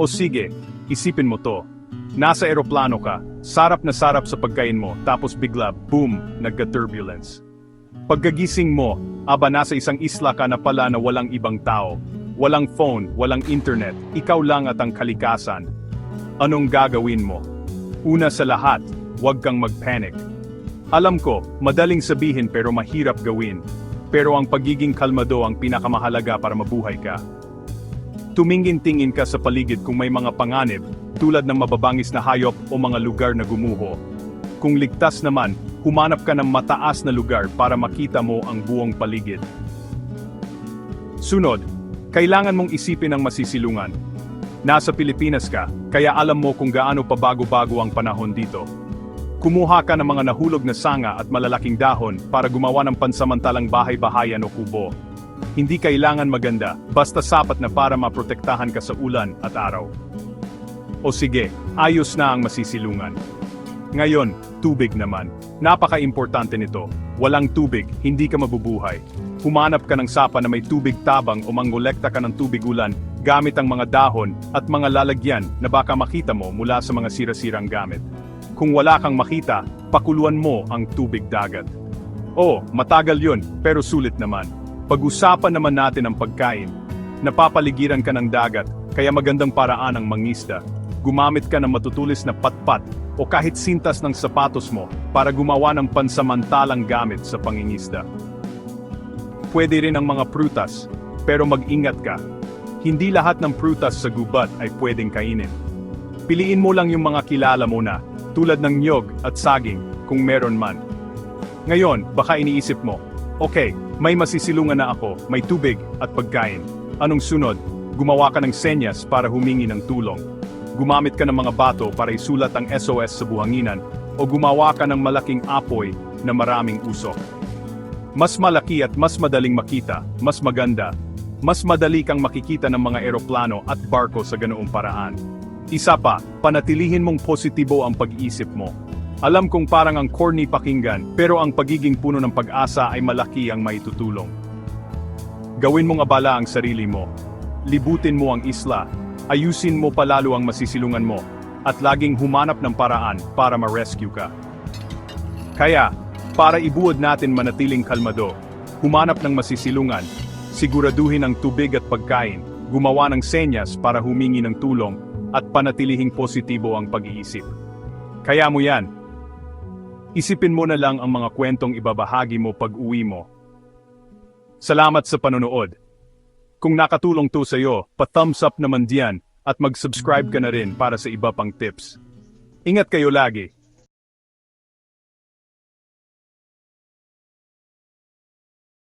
O sige, isipin mo to. Nasa eroplano ka, sarap na sarap sa pagkain mo, tapos bigla, boom, nagka-turbulence. Pagkagising mo, aba nasa isang isla ka na pala na walang ibang tao. Walang phone, walang internet, ikaw lang at ang kalikasan. Anong gagawin mo? Una sa lahat, huwag kang magpanic. Alam ko, madaling sabihin pero mahirap gawin. Pero ang pagiging kalmado ang pinakamahalaga para mabuhay ka. Tumingin-tingin ka sa paligid kung may mga panganib, tulad ng mababangis na hayop o mga lugar na gumuho. Kung ligtas naman, humanap ka ng mataas na lugar para makita mo ang buong paligid. Sunod, kailangan mong isipin ang masisilungan. Nasa Pilipinas ka, kaya alam mo kung gaano pabago-bago ang panahon dito. Kumuha ka ng mga nahulog na sanga at malalaking dahon para gumawa ng pansamantalang bahay-bahayan o kubo. Hindi kailangan maganda, basta sapat na para maprotektahan ka sa ulan at araw. O sige, ayos na ang masisilungan. Ngayon, tubig naman. Napaka-importante nito. Walang tubig, hindi ka mabubuhay. Humanap ka ng sapa na may tubig tabang o mangolekta ka ng tubig ulan gamit ang mga dahon at mga lalagyan na baka makita mo mula sa mga sira-sirang gamit. Kung wala kang makita, pakuluan mo ang tubig dagat. Oo, matagal yun, pero sulit naman. Pag-usapan naman natin ang pagkain. Napapaligiran ka ng dagat, kaya magandang paraan ang mangisda. Gumamit ka ng matutulis na patpat o kahit sintas ng sapatos mo para gumawa ng pansamantalang gamit sa pangingisda. Pwede rin ang mga prutas, pero mag-ingat ka. Hindi lahat ng prutas sa gubat ay pwedeng kainin. Piliin mo lang yung mga kilala mo na, tulad ng nyog at saging, kung meron man. Ngayon, baka iniisip mo, okay, may masisilungan na ako, may tubig at pagkain. Anong sunod? Gumawa ka ng senyas para humingi ng tulong. Gumamit ka ng mga bato para isulat ang SOS sa buhanginan o gumawa ka ng malaking apoy na maraming usok. Mas malaki at mas madaling makita, mas maganda, mas madali kang makikita ng mga eroplano at barko sa ganoong paraan. Isa pa, panatilihin mong positibo ang pag-iisip mo. Alam kong parang ang corny pakinggan, pero ang pagiging puno ng pag-asa ay malaki ang maitutulong. Gawin mong abala ang sarili mo. Libutin mo ang isla. Ayusin mo palalo ang masisilungan mo. At laging humanap ng paraan para ma-rescue ka. Kaya, para ibuod natin manatiling kalmado, humanap ng masisilungan, siguraduhin ang tubig at pagkain, gumawa ng senyas para humingi ng tulong, at panatilihing positibo ang pag-iisip. Kaya mo yan. Isipin mo na lang ang mga kwentong ibabahagi mo pag uwi mo. Salamat sa panonood. Kung nakatulong to sa iyo, pa-thumbs up naman diyan at mag-subscribe ka na rin para sa iba pang tips. Ingat kayo lagi.